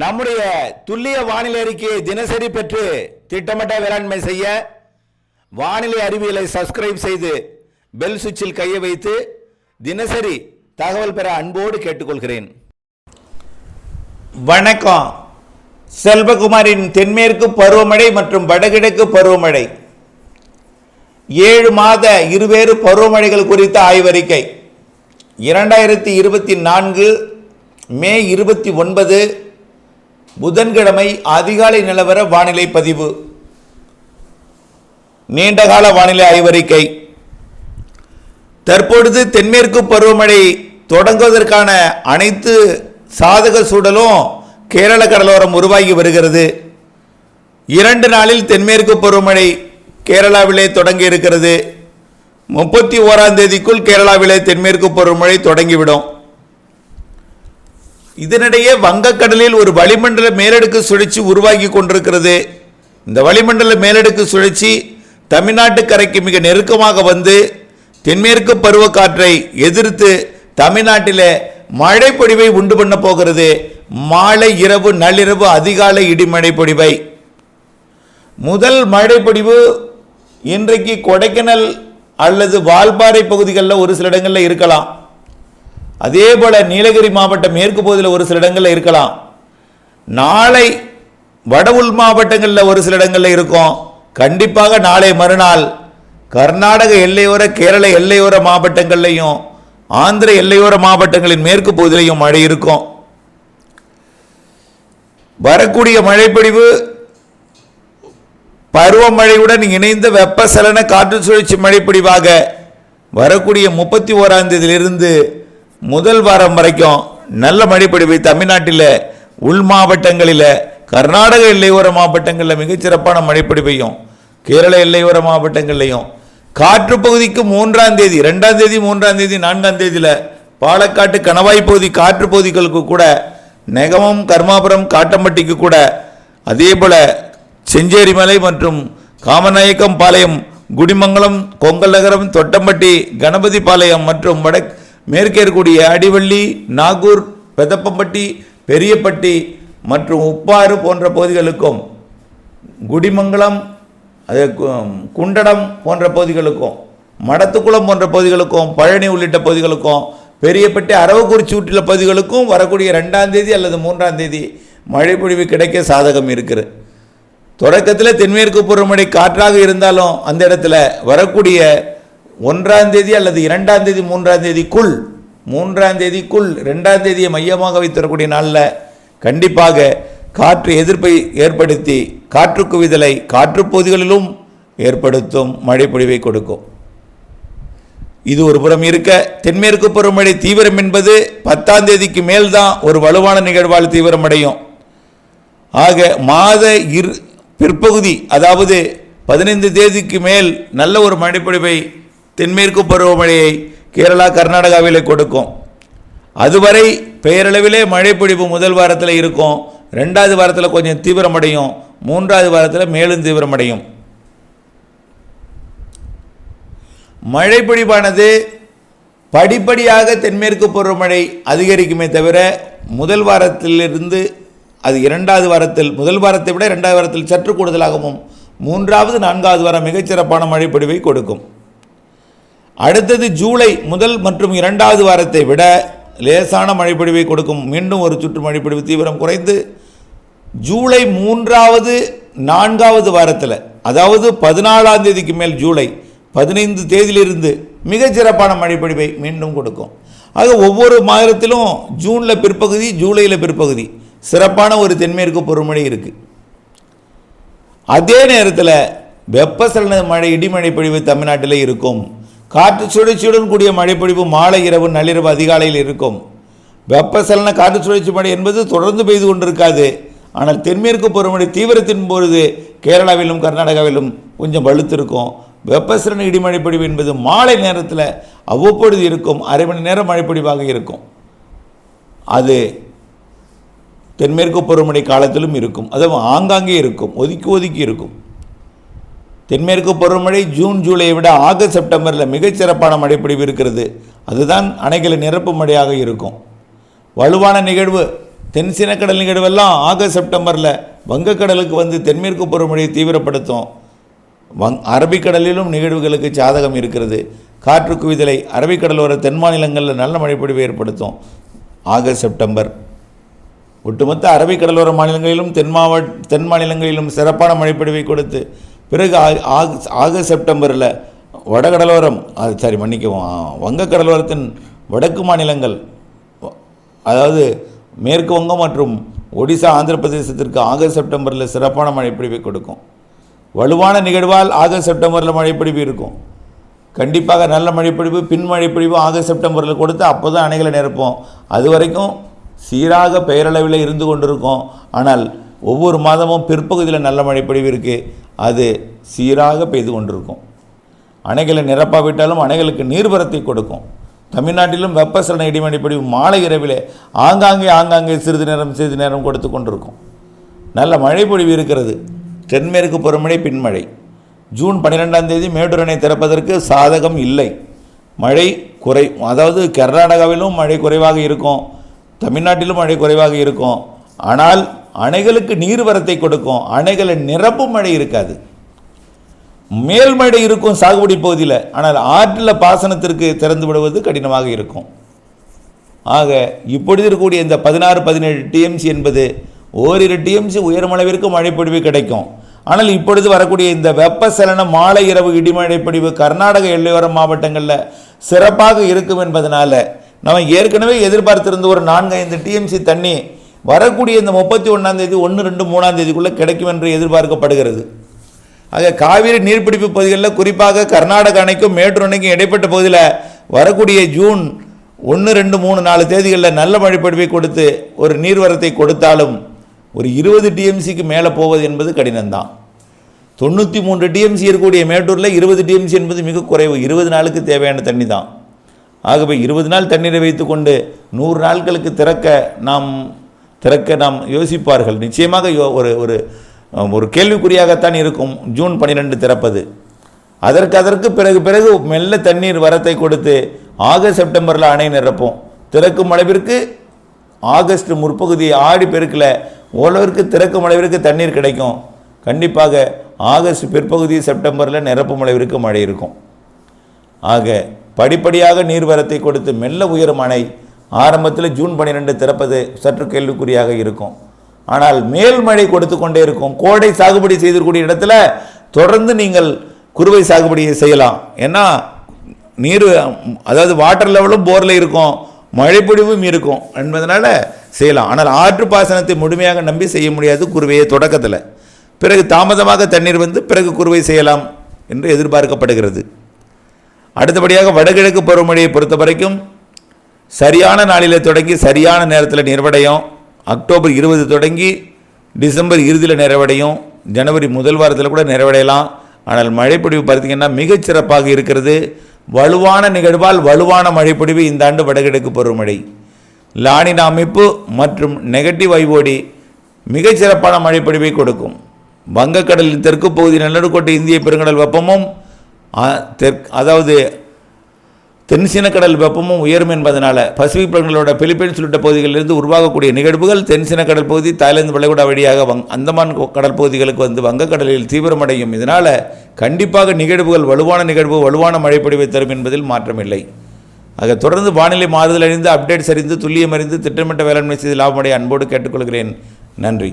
நம்முடைய துல்லிய வானிலை அறிக்கையை தினசரி பெற்று திட்டமிட்ட வேளாண்மை செய்ய வானிலை அறிவியலை சப்ஸ்கிரைப் செய்து பெல் சுவிட்சில் கையை வைத்து தினசரி தகவல் பெற அன்போடு கேட்டுக்கொள்கிறேன். வணக்கம். செல்வகுமாரின் தென்மேற்கு பருவமழை மற்றும் வடகிழக்கு பருவமழை. ஏழு மாத இருவேறு பருவமழைகள் குறித்த ஆய்வறிக்கை. இரண்டாயிரத்தி இருபத்தி நான்கு மே இருபத்தி ஒன்பது புதன்கிழமை அதிகாலை நிலவர வானிலை பதிவு. நீண்டகால வானிலை ஆய்வறிக்கை. தற்பொழுது தென்மேற்கு பருவமழை தொடங்குவதற்கான அனைத்து சாதக சூழலும் கேரள கடலோரம் உருவாகி வருகிறது. இரண்டு நாளில் தென்மேற்கு பருவமழை கேரளாவிலே தொடங்கி இருக்கிறது. முப்பத்தி ஓராம் தேதிக்குள் கேரளாவிலே தென்மேற்கு பருவமழை தொடங்கிவிடும். இதனிடையே வங்கக்கடலில் ஒரு வளிமண்டல மேலடுக்கு சுழற்சி உருவாகி கொண்டிருக்கிறது. இந்த வளிமண்டல மேலடுக்கு சுழற்சி தமிழ்நாட்டு கரைக்கு மிக நெருக்கமாக வந்து தென்மேற்கு பருவக்காற்றை எதிர்த்து தமிழ்நாட்டில் மழை பொழிவை உண்டு பண்ண போகிறது. மாலை இரவு நள்ளிரவு அதிகாலை இடிமழை பொழிவை முதல் மழை பொழிவு இன்றைக்கு கொடைக்கானல் அல்லது வால்பாறை பகுதிகளில் ஒரு சில இடங்களில் இருக்கலாம். அதே போல நீலகிரி மாவட்டம் மேற்கு பகுதியில் ஒரு சில இடங்களில் இருக்கலாம். நாளை வட உள் மாவட்டங்களில் ஒரு சில இடங்களில் இருக்கும். கண்டிப்பாக நாளை மறுநாள் கர்நாடக எல்லையோர கேரள எல்லையோர மாவட்டங்கள்லையும் ஆந்திர எல்லையோர மாவட்டங்களின் மேற்கு பகுதியிலையும் மழை இருக்கும். வரக்கூடிய மழைப்பொழிவு பருவமழையுடன் இணைந்த வெப்பசலன காற்று சுழற்சி மழைப்பொழிவாக வரக்கூடிய முப்பத்தி ஓராம் தேதியிலிருந்து முதல் வாரம் வரைக்கும் நல்ல மழைப்பொழிவை தமிழ்நாட்டில் உள் மாவட்டங்களில் கர்நாடக எல்லையோர மாவட்டங்களில் மிகச்சிறப்பான மழைப்பொழிவையும் கேரள எல்லையோர மாவட்டங்கள்லையும். காற்று பகுதிக்கு மூன்றாம் தேதி ரெண்டாம் தேதி மூன்றாம் தேதி நான்காம் தேதியில் பாலக்காட்டு கணவாய் பகுதி காற்று பகுதிகளுக்கு கூட நெகமம் கர்மாபுரம் காட்டம்பட்டிக்கு கூட அதே போல் செஞ்சேரிமலை மற்றும் காமநாயக்கம் பாளையம் குடிமங்கலம் கொங்கல் நகரம் தொட்டம்பட்டி கணபதி பாளையம் மற்றும் வடக் மேற்கே இருக்கக்கூடிய அடிவள்ளி நாகூர் பெதப்பம்பட்டி பெரியப்பட்டி மற்றும் உப்பாறு போன்ற பகுதிகளுக்கும் குடிமங்கலம் அது கு- குண்டடம் போன்ற பகுதிகளுக்கும் மடத்துக்குளம் போன்ற பகுதிகளுக்கும் பழனி உள்ளிட்ட பகுதிகளுக்கும் பெரியப்பட்டி அரவக்குறிச்சி உள்ளிட்ட பகுதிகளுக்கும் வரக்கூடிய ரெண்டாம் தேதி அல்லது மூன்றாம் தேதி மழை பொழிவு கிடைக்க சாதகம் இருக்குது. தொடக்கத்தில் தென்மேற்கு பருவமழை காற்றாக இருந்தாலும் அந்த இடத்துல வரக்கூடிய ஒன்றாம் தேதி அல்லது இரண்டாம் தேதி மூன்றாம் தேதிக்குள் மூன்றாம் தேதிக்குள் ரெண்டாம் தேதியை மையமாக வைத்திருக்கக்கூடிய நாளில் கண்டிப்பாக காற்று எதிர்ப்பை ஏற்படுத்தி காற்று குவிதலை காற்று பகுதிகளிலும் ஏற்படுத்தும் மழைப்பொழிவை கொடுக்கும். இது ஒரு புறம் இருக்க தென்மேற்கு பருவமழை தீவிரம் என்பது பத்தாம் தேதிக்கு மேல் தான் ஒரு வலுவான நிகழ்வால் தீவிரமடையும் ஆக மாத இரு பிற்பகுதி அதாவது பதினைந்து தேதிக்கு மேல் நல்ல ஒரு மழைப்பொழிவை தென்மேற்கு பருவமழையை கேரளா கர்நாடகாவிலே கொடுக்கும். அதுவரை பெயரளவிலே மழைப்பொழிவு முதல் வாரத்தில் இருக்கும். ரெண்டாவது வாரத்தில் கொஞ்சம் தீவிரமடையும். மூன்றாவது வாரத்தில் மேலும் தீவிரமடையும். மழைப்பொழிவானது படிப்படியாக தென்மேற்கு பருவமழை அதிகரிக்குமே தவிர முதல் வாரத்திலிருந்து அது இரண்டாவது வாரத்தில் முதல் வாரத்தை விட இரண்டாவது வாரத்தில் சற்று கூடுதலாகவும் மூன்றாவது நான்காவது வாரம் மிகச்சிறப்பான மழைப்பொழிவை கொடுக்கும். அடுத்தது ஜூலை முதல் மற்றும் இரண்டாவது வாரத்தை விட லேசான மழைப்பொழிவை கொடுக்கும் மீண்டும் ஒரு சுற்று மழைப்பொழிவு தீவிரம் குறைந்து ஜூலை மூன்றாவது நான்காவது வாரத்தில் அதாவது பதினாலாம் தேதிக்கு மேல் ஜூலை பதினைந்து தேதியிலிருந்து மிகச்சிறப்பான மழைப்பொழிவை மீண்டும் கொடுக்கும். ஆக ஒவ்வொரு மாதத்திலும் ஜூனில் பிற்பகுதி ஜூலையில் பிற்பகுதி சிறப்பான ஒரு தென்மேற்கு பொறுமழை இருக்குது அதே நேரத்தில் வெப்பசலன மழை இடிமழை பொழிவு தமிழ்நாட்டில் இருக்கும். காற்று சுழற்சியுடன் கூடிய மழைப்பொழிவு மாலை இரவு நள்ளிரவு அதிகாலையில் இருக்கும். வெப்பசலன காற்று சுழற்சி மழை என்பது தொடர்ந்து பெய்து கொண்டிருக்காது. ஆனால் தென்மேற்கு பருவமழை தீவிரத்தின் பொழுது கேரளாவிலும் கர்நாடகாவிலும் கொஞ்சம் வலுத்திருக்கும். வெப்பசலன இடிமழை பொழிவு என்பது மாலை நேரத்தில் அவ்வப்பொழுது இருக்கும். அரை மணி நேரம் மழைப்பொழிவாக இருக்கும். அது தென்மேற்கு பருவமழை காலத்திலும் இருக்கும். அதுவும் ஆங்காங்கே இருக்கும். ஒதுக்கி ஒதுக்கி இருக்கும். தென்மேற்கு பருவமழை ஜூன் ஜூலையை விட ஆகஸ்ட் செப்டம்பரில் மிகச்சிறப்பான மழைப்பிடிவு இருக்கிறது. அதுதான் அணைகளின் நிரப்பு மழையாக இருக்கும். வலுவான நிகழ்வு தென் சீனக்கடல் நிகழ்வெல்லாம் ஆகஸ்ட் செப்டம்பரில் வங்கக்கடலுக்கு வந்து தென்மேற்கு பருவமழையை தீவிரப்படுத்தும். வங் அரபிக்கடலிலும் நிகழ்வுகளுக்கு சாதகம் இருக்கிறது. காற்று குவிதலை அரபிக்கடலோர தென் மாநிலங்களில் நல்ல மழைப்பொழிவை ஏற்படுத்தும். August September. ஒட்டுமொத்த அரபிக்கடலோர மாநிலங்களிலும் தென் மாவட்ட தென் மாநிலங்களிலும் சிறப்பான மழைப்பொழிவை கொடுத்து பிறகு ஆ- ஆக- ஆகஸ்ட் செப்டம்பரில் வடகடலோரம் அது சாரி மன்னிக்கவும் வங்க வங்கக்கடலோரத்தின் வடக்கு மாநிலங்கள் அதாவது மேற்கு வங்கம் மற்றும் ஒடிசா ஆந்திர பிரதேசத்திற்கு ஆகஸ்ட் செப்டம்பரில் சிறப்பான மழைப்பிடிப்பை கொடுக்கும். வலுவான நிகழ்வால் ஆகஸ்ட் செப்டம்பரில் மழைப்பிடிப்பு இருக்கும். கண்டிப்பாக நல்ல மழைப்பிடிப்பு பின் மழைப்பிடிப்பு ஆகஸ்ட் செப்டம்பரில் கொடுத்து அப்போ தான் அணைகளை நிரப்போம் அது வரைக்கும் சீராக பெயரளவில் இருந்து கொண்டிருக்கும். ஆனால் ஒவ்வொரு மாதமும் பிற்பகுதியில் நல்ல மழைப்பொழிவு இருக்குது அது சீராக பெய்து கொண்டிருக்கும். அணைகளை நிரப்பாவிட்டாலும் அணைகளுக்கு நீர்வரத்தை கொடுக்கும். தமிழ்நாட்டிலும் வெப்பசலன இடிமழைப்பொழிவு மாலை இரவிலே ஆங்காங்கே ஆங்காங்கே சிறிது நேரம் சிறிது நேரம் கொடுத்து கொண்டிருக்கும். நல்ல மழைப்பொழிவு இருக்கிறது. தென்மேற்கு புறமழை பின்மழை. ஜூன் பன்னிரெண்டாம் தேதி மேட்டூர் அணை திறப்பதற்கு சாதகம் இல்லை. மழை குறை அதாவது கர்நாடகாவிலும் மழை குறைவாக இருக்கும். தமிழ்நாட்டிலும் மழை குறைவாக இருக்கும். ஆனால் அணைகளுக்கு நீர்வரத்தை கொடுக்கும். அணைகளை நிரப்பும் மழை இருக்காது. மேல்மழை இருக்கும் சாகுபடி பகுதியில். ஆனால் ஆற்றில் பாசனத்திற்கு திறந்து விடுவது கடினமாக இருக்கும். ஆக இப்பொழுது இருக்கக்கூடிய இந்த பதினாறு பதினேழு டிஎம்சி என்பது ஓரிரு டிஎம்சி உயர்மளவிற்கு மழைப்பொழிவு கிடைக்கும். ஆனால் இப்பொழுது வரக்கூடிய இந்த வெப்பசலன மாலை இரவு இடிமழைப்பொழிவு கர்நாடக எல்லையோர மாவட்டங்களில் சிறப்பாக இருக்கும் என்பதனால் நம்ம ஏற்கனவே எதிர்பார்த்திருந்த ஒரு நான்கு ஐந்து டிஎம்சி தண்ணி வரக்கூடிய இந்த முப்பத்தி ஒன்றாம் தேதி ஒன்று ரெண்டு மூணாம் தேதிக்குள்ளே கிடைக்கும் என்று எதிர்பார்க்கப்படுகிறது. ஆக காவிரி நீர்பிடிப்பு பகுதிகளில் குறிப்பாக கர்நாடக அணைக்கும் மேட்டூர் அணைக்கும் இடைப்பட்ட பகுதியில் வரக்கூடிய ஜூன் ஒன்று ரெண்டு மூணு நாலு தேதிகளில் நல்ல மழைப்பொழிவை கொடுத்து ஒரு நீர்வரத்தை கொடுத்தாலும் ஒரு இருபது டிஎம்சிக்கு மேலே போவது என்பது கடினம்தான். தொண்ணூற்றி மூன்று டிஎம்சி இருக்கக்கூடிய மேட்டூரில் இருபது டிஎம்சி என்பது மிக குறைவு. இருபது நாளுக்கு தேவையான தண்ணி தான் ஆகவே இருபது நாள் தண்ணீரை வைத்துக்கொண்டு நூறு நாட்களுக்கு திறக்க நாம் திறக்க நாம் யோசிப்பார்கள். நிச்சயமாக யோ- ஒரு ஒரு ஒரு கேள்விக்குறியாகத்தான் இருக்கும். ஜூன் பன்னிரெண்டு திறப்பது. அதற்கு அதற்கு பிறகு பிறகு மெல்ல தண்ணீர் வரத்தை கொடுத்து ஆகஸ்ட் செப்டம்பரில் அணை நிரப்போம். திறக்கும் அளவிற்கு ஆகஸ்ட் முற்பகுதி ஆடி பெருக்கில் ஓரளவிற்கு திறக்கும் அளவிற்கு தண்ணீர் கிடைக்கும். கண்டிப்பாக ஆகஸ்ட் பிற்பகுதி செப்டம்பரில் நிரப்பும் அளவிற்கு மழை இருக்கும். ஆக படிப்படியாக நீர்வரத்தை கொடுத்து மெல்ல உயரும் அணை ஆரம்பத்தில் ஜூன் பன்னிரெண்டு திறப்பது சற்று கேள்விக்குறியாக இருக்கும். ஆனால் மேல் மழை கொடுத்து கொண்டே இருக்கும். கோடை சாகுபடி செய்திருக்கூடிய இடத்துல தொடர்ந்து நீங்கள் குறுவை சாகுபடியை செய்யலாம். ஏன்னா நீர் அதாவது வாட்டர் லெவலும் போரில் இருக்கும். மழைப்பொழிவும் இருக்கும் என்பதனால் செய்யலாம். ஆனால் ஆற்று பாசனத்தை முழுமையாக நம்பி செய்ய முடியாது குறுவையை தொடக்கத்தில். பிறகு தாமதமாக தண்ணீர் வந்து பிறகு குறுவை செய்யலாம் என்று எதிர்பார்க்கப்படுகிறது. அடுத்தபடியாக வடகிழக்கு பருவமழையை பொறுத்த வரைக்கும் சரியான நாளில் தொடங்கி சரியான நேரத்தில் நிறைவடையும். அக்டோபர் இருபது தொடங்கி டிசம்பர் இறுதியில் நிறைவடையும். ஜனவரி முதல் வாரத்தில் கூட நிறைவடையலாம். ஆனால் மழைப்பொழிவு பார்த்தீங்கன்னா மிகச்சிறப்பாக இருக்கிறது. வலுவான நிகழ்வால் வலுவான மழைப்பொழிவு இந்த ஆண்டு வடகிழக்கு பருவமழை. லானின் அமைப்பு மற்றும் நெகட்டிவ் ஐஓடி மிகச்சிறப்பான மழைப்பொழிவை கொடுக்கும். வங்கக்கடலின் தெற்கு பகுதி நிலநடுக்கோட்டை இந்திய பெருங்கடல் வெப்பமும் தெற்கு அதாவது தென்சினக்கடல் வெப்பமும் உயரும் என்பதனால் பசிபிக் பெருங்கடலோட பிலிப்பைன்ஸ் உள்ளிட்ட பகுதிகளிலிருந்து உருவாகக்கூடிய நிகழ்வுகள் தென்சினக்கடல் பகுதி தாய்லாந்து வளைகுடா வழியாக வங் அந்தமான் கடல் பகுதிகளுக்கு வந்து வங்கக்கடலில் தீவிரமடையும். இதனால் கண்டிப்பாக நிகழ்வுகள் வலுவான நிகழ்வு வலுவான மழைப்பொழிவை தரும் என்பதில் மாற்றமில்லை. ஆக தொடர்ந்து வானிலை மாறுதல் அறிந்து அப்டேட்ஸ் அறிந்து துல்லியம் அறிந்து திட்டமிட்ட வேளாண்மை செய்து லாபமடைய அன்போடு கேட்டுக்கொள்கிறேன். நன்றி.